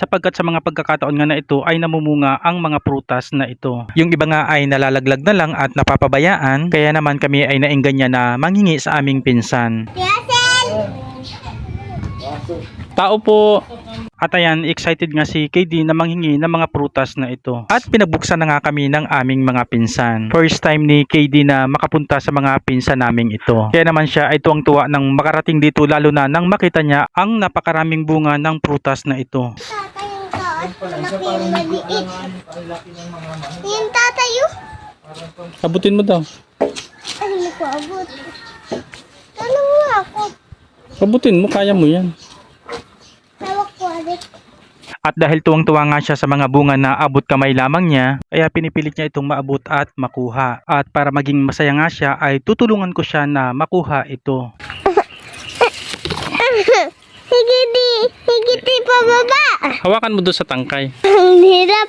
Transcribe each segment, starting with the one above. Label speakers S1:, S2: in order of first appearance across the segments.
S1: sapagkat sa mga pagkakataon nga na ito ay namumunga ang mga prutas na ito. Yung iba nga ay nalalaglag na lang at napapabayaan kaya naman kami ay naingganya na manghingi sa aming pinsan. Tao po. At ayan, excited nga si KD na manghingi ng mga prutas na ito. At pinagbuksan na nga kami ng aming mga pinsan. First time ni KD na makapunta sa mga pinsan naming ito. Kaya naman siya ay tuwang-tuwa nang makarating dito lalo na nang makita niya ang napakaraming bunga ng prutas na ito.
S2: Tatay yung taas, malaki maliit. Yung tatay yung,
S1: Abutin mo daw.
S2: ano ko abot? Tanong mo ako.
S1: Abutin mo, kaya mo yan.
S2: Tawag ko adik.
S1: At dahil tuwang-tuwa nga siya sa mga bunga na abot kamay lamang niya, kaya pinipilit niya itong maabot at makuha. At para maging masaya nga siya ay tutulungan ko siya na makuha ito.
S2: Sige di pababa.
S1: Hawakan mo doon sa tangkay.
S2: Ang hirap.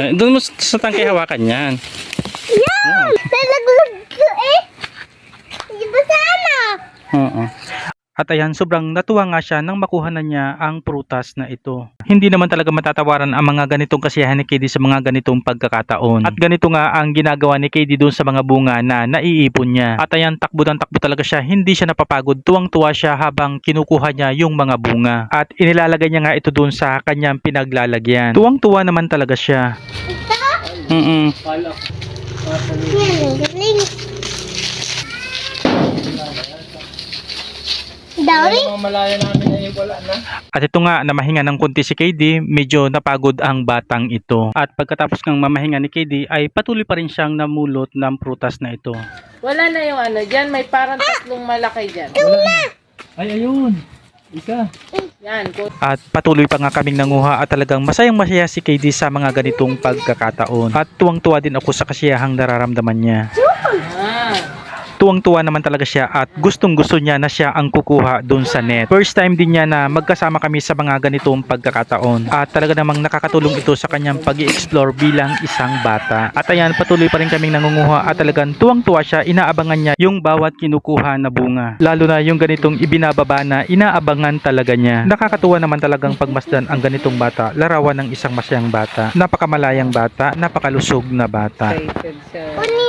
S1: Eh, doon mo sa tangkay hawakan yan.
S2: Yan! Nalaglag ko eh. Di ba sana?
S1: Oo. At ayan, sobrang natuwa nga siya nang makuha na niya ang prutas na ito. Hindi naman talaga matatawaran ang mga ganitong kasiyahan ni KD sa mga ganitong pagkakataon. At ganito nga ang ginagawa ni KD doon sa mga bunga na naiipon niya. At ayan, takbo ng takbo talaga siya. Hindi siya napapagod. Tuwang-tuwa siya habang kinukuha niya yung mga bunga. At inilalagay niya nga ito doon sa kanyang pinaglalagyan. Tuwang-tuwa naman talaga siya.
S2: Ito?
S1: Mm
S2: Yan,
S3: Mga malaya namin ay wala na.
S1: At ito nga, namahinga ng kunti si KD, medyo napagod ang batang ito. At pagkatapos ng mamahinga ni KD, ay patuloy pa rin siyang namulot ng prutas na ito.
S4: Wala na yung ano, dyan may parang tatlong malaki dyan.
S3: Ay, ayun. Isa.
S4: Yan,
S1: At patuloy pa nga kaming nanguha at talagang masayang masaya si KD sa mga ganitong pagkakataon. At tuwang-tuwa din ako sa kasiyahang nararamdaman niya.
S4: ah,
S1: Tuwang-tuwa naman talaga siya at gustong gusto niya na siya ang kukuha doon sa net. First time din niya na magkasama kami sa mga ganitong pagkakataon. At talaga namang nakakatulong ito sa kanyang pag explore bilang isang bata. At ayan, patuloy pa rin kaming nangunguha at talagang tuwang-tuwa siya, inaabangan niya yung bawat kinukuha na bunga. Lalo na yung ganitong ibinababa na inaabangan talaga niya. Nakakatuwa naman talagang pagmasdan ang ganitong bata, larawan ng isang masayang bata, napakamalayang bata, napakalusog na bata.
S4: excited.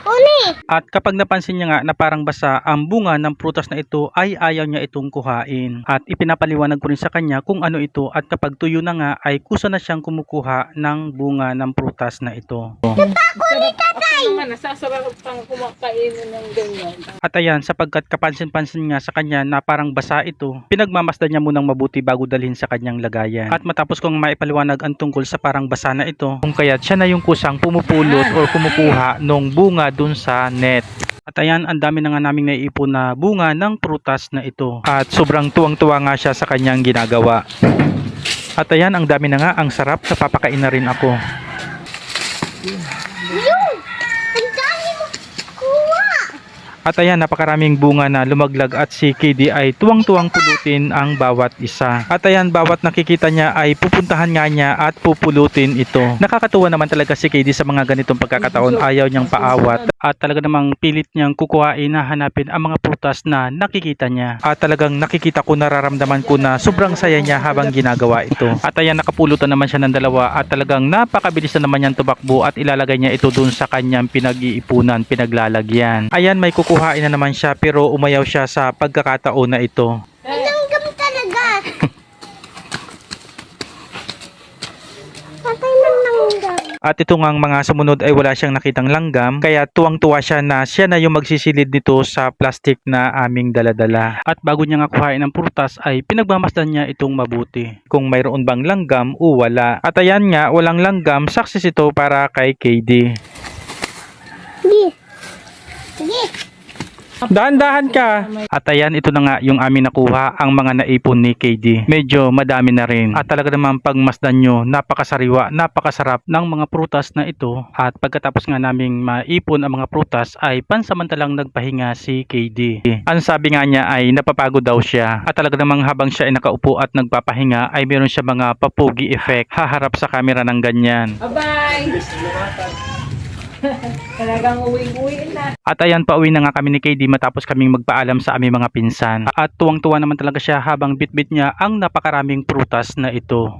S2: Uni.
S1: At kapag napansin niya nga na parang basa ang bunga ng prutas na ito ay ayaw niya itong kuhain. At ipinapaliwanag ko rin sa kanya kung ano ito at kapag tuyo na nga ay kusa na siyang kumukuha ng bunga ng prutas na ito.
S4: Ako naman, nasasarap pang kumakainin ng ganyan.
S1: At ayan, sapagkat kapansin-pansin nga sa kanya na parang basa ito, pinagmamasdan niya munang mabuti bago dalhin sa kanyang lagayan. At matapos kong maipaliwanag ang tungkol sa parang basa na ito, kung kaya't siya na yung kusang pumupulot or kumukuha ng bunga dun sa net. At ayan, ang dami na nga naming naiipon na bunga ng prutas na ito. At sobrang tuwang-tuwa nga siya sa kanyang ginagawa. At ayan, ang dami na nga, ang sarap, napapakain na rin ako.
S2: Yun! Ang dami mo kuha.
S1: At ayan, napakaraming bunga na lumaglag at si KD ay tuwang-tuwang pulutin ang bawat isa. At ayan, bawat nakikita niya ay pupuntahan nga niya at pupulutin ito. Nakakatuwa naman talaga si KD sa mga ganitong pagkakataon. Ayaw niyang paawat at talaga namang pilit niyang kukuhain na hanapin ang mga prutas na nakikita niya. At talagang nakikita ko, nararamdaman ko na sobrang saya niya habang ginagawa ito. At ayan, nakapulutan naman siya ng dalawa at talagang napakabilis na naman niyang tumakbo at ilalagay niya ito dun sa kanyang pinag-iipunan, pinaglalagyan. Ayan, may kukuhain na naman siya pero umayaw siya sa pagkakataon na ito.
S2: Langgam talaga. Tatay ng langgam.
S1: At ito ngang mga sumunod ay wala siyang nakitang langgam kaya tuwang-tuwa siya na siya na yung magsisilid nito sa plastic na aming daladala. At bago niya nga kuhain ng prutas ay pinagmamasdan niya itong mabuti. Kung mayroon bang langgam o wala. At ayan nga, walang langgam, success ito para kay KD.
S2: Sige. Sige.
S1: Dahan-dahan ka. At ayan, ito na nga yung amin nakuha, ang mga naipon ni KD. Medyo madami na rin. At talaga naman pagmasdan nyo, napakasariwa, napakasarap ng mga prutas na ito. At pagkatapos nga naming maipon ang mga prutas, ay pansamantalang nagpahinga si KD. Ang sabi nga niya ay napapagod daw siya. At talaga namang habang siya ay nakaupo at nagpapahinga, ay meron siya mga papugi effect. Haharap sa camera ng ganyan.
S4: Bye-bye! Talagang uwi-uwi na.
S1: At ayan, pauwi na nga kami ni KD matapos kaming magpaalam sa aming mga pinsan. At tuwang-tuwa naman talaga siya habang bitbit niya ang napakaraming prutas na ito.